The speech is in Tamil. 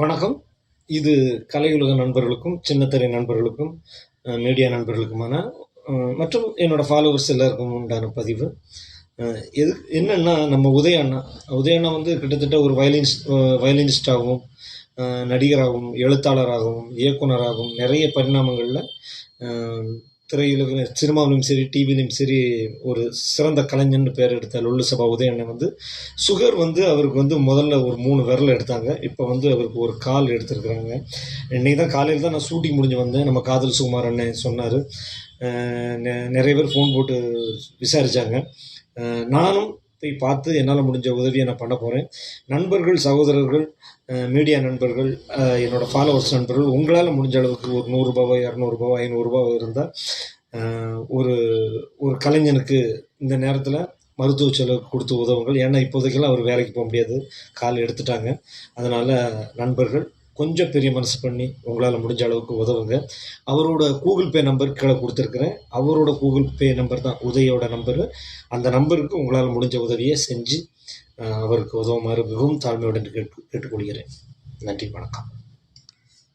வணக்கம். இது கலையுலக நண்பர்களுக்கும் சின்னத்திரை நண்பர்களுக்கும் மீடியா நண்பர்களுக்குமான மற்றும் என்னோட ஃபாலோவர்ஸ் எல்லாருக்கும் உண்டான பதிவு. எது என்னென்னா நம்ம உதய உதயண்ணா வந்து கிட்டத்தட்ட ஒரு வயலின்ஸ் வயலினிஸ்டாகவும் நடிகராகவும் எழுத்தாளராகவும் இயக்குனராகவும் நிறைய பரிணாமங்களில் திரையுலக சினிமாவிலும் சரி டிவிலையும் சரி ஒரு சிறந்த கலைஞன் பேர் எடுத்த லொல்லு சபா உதயண்ணன் வந்து சுகர் வந்து அவருக்கு வந்து முதல்ல ஒரு மூணு விரல் எடுத்தாங்க. இப்போ வந்து அவருக்கு ஒரு கால் எடுத்திருக்கிறாங்க. இன்னைக்கு தான் காலையில் தான் நான் ஷூட்டிங் முடிஞ்சு வந்தேன். நம்ம காதல் சுகுமார் அண்ணன் சொன்னார். நிறைய பேர் ஃபோன் போட்டு விசாரித்தாங்க நானும் போய் பார்த்து என்னால் முடிஞ்ச உதவியை நான் பண்ண போகிறேன் நண்பர்கள் சகோதரர்கள் மீடியா நண்பர்கள் என்னோடய ஃபாலோவர்ஸ் நண்பர்கள் உங்களால் முடிஞ்ச அளவுக்கு ஒரு நூறுரூபாவோ இரநூறுபாவோ ஐநூறுரூபாவோ இருந்தால் ஒரு ஒரு கலைஞனுக்கு இந்த நேரத்தில் மருத்துவ செலவுக்கு கொடுத்து உதவுங்கள். ஏன்னா இப்போதைக்கெல்லாம் அவர் வேலைக்கு போக முடியாது. கால் எடுத்துட்டாங்க. அதனால் நண்பர்கள் கொஞ்சம் பெரிய மனசு பண்ணி உங்களால் முடிஞ்ச அளவுக்கு உதவுங்க. அவரோட கூகுள் பே நம்பர் கீழே கொடுத்துருக்குறேன். அவரோட கூகுள் பே நம்பர் தான் உதயோட நம்பரு. அந்த நம்பருக்கு உங்களால் முடிஞ்ச உதவியை செஞ்சு அவருக்கு உதவுமாறு மிகவும் தாழ்மையுடன் கேட்டு கேட்டுக்கொள்கிறேன். நன்றி வணக்கம்.